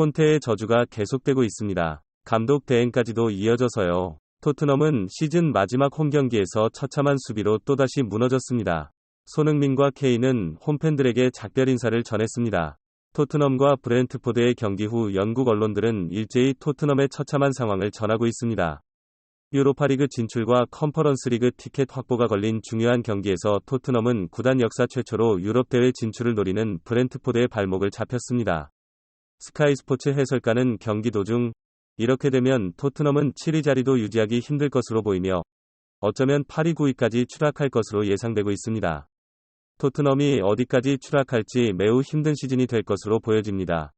콘테의 저주가 계속되고 있습니다. 감독 대행까지도 이어져서요. 토트넘은 시즌 마지막 홈 경기에서 처참한 수비로 또다시 무너졌습니다. 손흥민과 케인은 홈팬들에게 작별 인사를 전했습니다. 토트넘과 브렌트포드의 경기 후 영국 언론들은 일제히 토트넘의 처참한 상황을 전하고 있습니다. 유로파리그 진출과 컨퍼런스리그 티켓 확보가 걸린 중요한 경기에서 토트넘은 구단 역사 최초로 유럽 대회 진출을 노리는 브렌트포드의 발목을 잡혔습니다. 스카이 스포츠 해설가는 경기 도중 이렇게 되면 토트넘은 7위 자리도 유지하기 힘들 것으로 보이며 어쩌면 8위 9위까지 추락할 것으로 예상되고 있습니다. 토트넘이 어디까지 추락할지 매우 힘든 시즌이 될 것으로 보여집니다.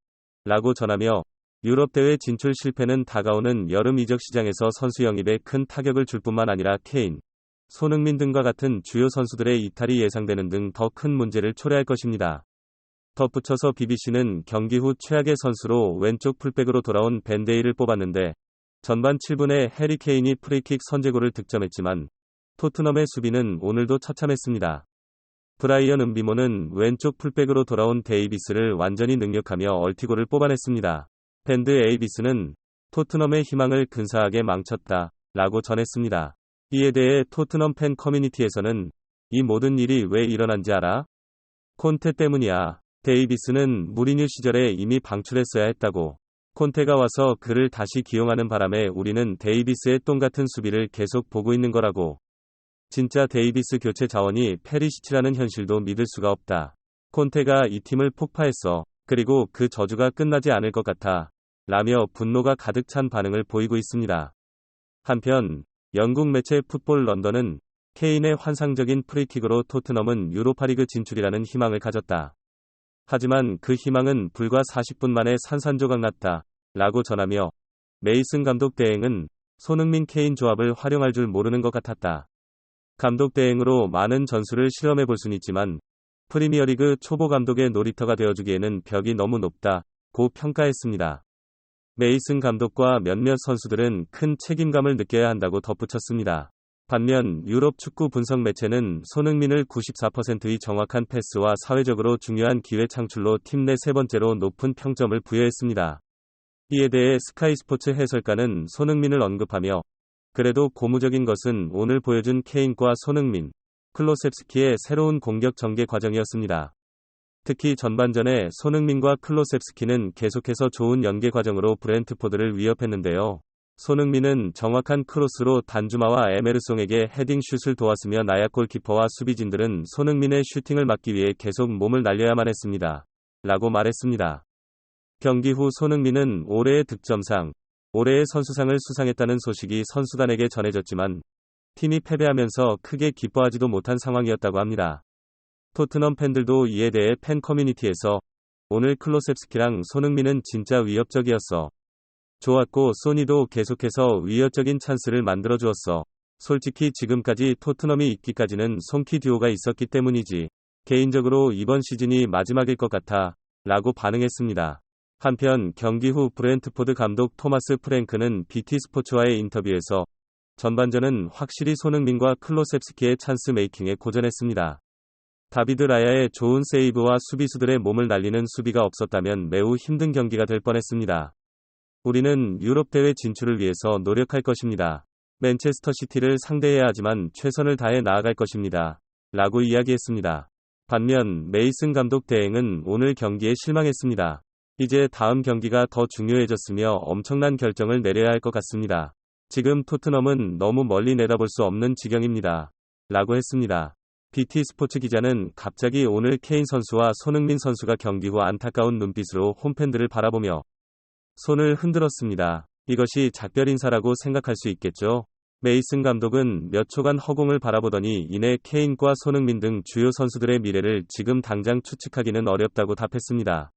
라고 전하며 유럽 대회 진출 실패는 다가오는 여름 이적 시장에서 선수 영입에 큰 타격을 줄 뿐만 아니라 케인, 손흥민 등과 같은 주요 선수들의 이탈이 예상되는 등 더 큰 문제를 초래할 것입니다. 덧붙여서 BBC는 경기 후 최악의 선수로 왼쪽 풀백으로 돌아온 벤데이를 뽑았는데 전반 7분에 해리 케인이 프리킥 선제골을 득점했지만 토트넘의 수비는 오늘도 처참했습니다. 브라이언 은비모는 왼쪽 풀백으로 돌아온 데이비스를 완전히 능력하며 얼티골을 뽑아냈습니다. 밴드 에이비스는 토트넘의 희망을 근사하게 망쳤다. 라고 전했습니다. 이에 대해 토트넘 팬 커뮤니티에서는 이 모든 일이 왜 일어난지 알아? 콘테 때문이야. 데이비스는 무리뉴 시절에 이미 방출했어야 했다고. 콘테가 와서 그를 다시 기용하는 바람에 우리는 데이비스의 똥같은 수비를 계속 보고 있는 거라고. 진짜 데이비스 교체 자원이 페리시치라는 현실도 믿을 수가 없다. 콘테가 이 팀을 폭파했어. 그리고 그 저주가 끝나지 않을 것 같아. 라며 분노가 가득 찬 반응을 보이고 있습니다. 한편 영국 매체 풋볼 런던은 케인의 환상적인 프리킥으로 토트넘은 유로파리그 진출이라는 희망을 가졌다. 하지만 그 희망은 불과 40분 만에 산산조각 났다. 라고 전하며 메이슨 감독 대행은 손흥민 케인 조합을 활용할 줄 모르는 것 같았다. 감독 대행으로 많은 전술을 실험해 볼 수는 있지만 프리미어리그 초보 감독의 놀이터가 되어주기에는 벽이 너무 높다. 고 평가했습니다. 메이슨 감독과 몇몇 선수들은 큰 책임감을 느껴야 한다고 덧붙였습니다. 반면 유럽 축구 분석 매체는 손흥민을 94%의 정확한 패스와 사회적으로 중요한 기회 창출로 팀 내 세 번째로 높은 평점을 부여했습니다. 이에 대해 스카이 스포츠 해설가는 손흥민을 언급하며 그래도 고무적인 것은 오늘 보여준 케인과 손흥민, 클로셉스키의 새로운 공격 전개 과정이었습니다. 특히 전반전에 손흥민과 클로셉스키는 계속해서 좋은 연계 과정으로 브렌트포드를 위협했는데요. 손흥민은 정확한 크로스로 단주마와 에메르송에게 헤딩 슛을 도왔으며 나야 골키퍼와 수비진들은 손흥민의 슈팅을 막기 위해 계속 몸을 날려야만 했습니다. 라고 말했습니다. 경기 후 손흥민은 올해의 득점상, 올해의 선수상을 수상했다는 소식이 선수단에게 전해졌지만 팀이 패배하면서 크게 기뻐하지도 못한 상황이었다고 합니다. 토트넘 팬들도 이에 대해 팬 커뮤니티에서 오늘 클로셉스키랑 손흥민은 진짜 위협적이었어. 좋았고 소니도 계속해서 위협적인 찬스를 만들어 주었어. 솔직히 지금까지 토트넘이 있기까지는 송키 듀오가 있었기 때문이지. 개인적으로 이번 시즌이 마지막일 것 같아. 라고 반응했습니다. 한편 경기 후 브렌트포드 감독 토마스 프랭크는 BT 스포츠와의 인터뷰에서 전반전은 확실히 손흥민과 클로셉스키의 찬스 메이킹에 고전했습니다. 다비드 라야의 좋은 세이브와 수비수들의 몸을 날리는 수비가 없었다면 매우 힘든 경기가 될 뻔했습니다. 우리는 유럽 대회 진출을 위해서 노력할 것입니다. 맨체스터 시티를 상대해야 하지만 최선을 다해 나아갈 것입니다. 라고 이야기했습니다. 반면 메이슨 감독 대행은 오늘 경기에 실망했습니다. 이제 다음 경기가 더 중요해졌으며 엄청난 결정을 내려야 할 것 같습니다. 지금 토트넘은 너무 멀리 내다볼 수 없는 지경입니다. 라고 했습니다. BT 스포츠 기자는 갑자기 오늘 케인 선수와 손흥민 선수가 경기 후 안타까운 눈빛으로 홈팬들을 바라보며 손을 흔들었습니다. 이것이 작별 인사라고 생각할 수 있겠죠. 메이슨 감독은 몇 초간 허공을 바라보더니 이내 케인과 손흥민 등 주요 선수들의 미래를 지금 당장 추측하기는 어렵다고 답했습니다.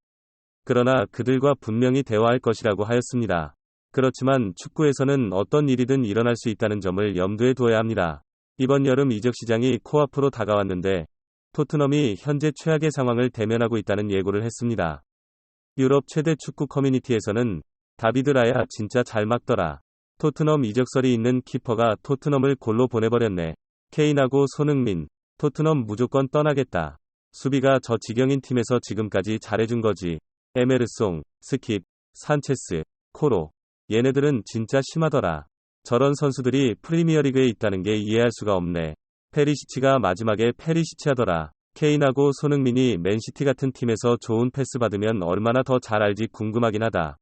그러나 그들과 분명히 대화할 것이라고 하였습니다. 그렇지만 축구에서는 어떤 일이든 일어날 수 있다는 점을 염두에 두어야 합니다. 이번 여름 이적 시장이 코앞으로 다가왔는데 토트넘이 현재 최악의 상황을 대면하고 있다는 예고를 했습니다. 유럽 최대 축구 커뮤니티에서는 다비드 라야 진짜 잘 막더라. 토트넘 이적설이 있는 키퍼가 토트넘을 골로 보내버렸네. 케인하고 손흥민, 토트넘 무조건 떠나겠다. 수비가 저 지경인 팀에서 지금까지 잘해준 거지. 에메르송, 스킵, 산체스, 코로. 얘네들은 진짜 심하더라. 저런 선수들이 프리미어리그에 있다는 게 이해할 수가 없네. 페리시치가 마지막에 페리시치 하더라. 케인하고 손흥민이 맨시티 같은 팀에서 좋은 패스 받으면 얼마나 더 잘 알지 궁금하긴 하다.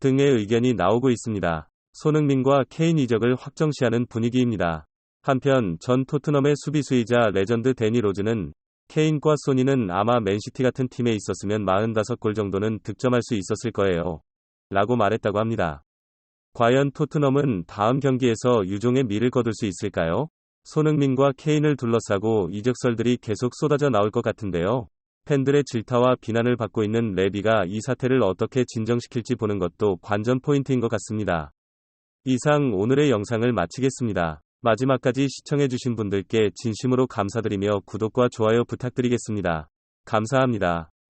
등의 의견이 나오고 있습니다. 손흥민과 케인 이적을 확정시하는 분위기입니다. 한편 전 토트넘의 수비수이자 레전드 데니 로즈는 케인과 소니는 아마 맨시티 같은 팀에 있었으면 45골 정도는 득점할 수 있었을 거예요. 라고 말했다고 합니다. 과연 토트넘은 다음 경기에서 유종의 미를 거둘 수 있을까요? 손흥민과 케인을 둘러싸고 이적설들이 계속 쏟아져 나올 것 같은데요. 팬들의 질타와 비난을 받고 있는 레비가 이 사태를 어떻게 진정시킬지 보는 것도 관전 포인트인 것 같습니다. 이상 오늘의 영상을 마치겠습니다. 마지막까지 시청해주신 분들께 진심으로 감사드리며 구독과 좋아요 부탁드리겠습니다. 감사합니다.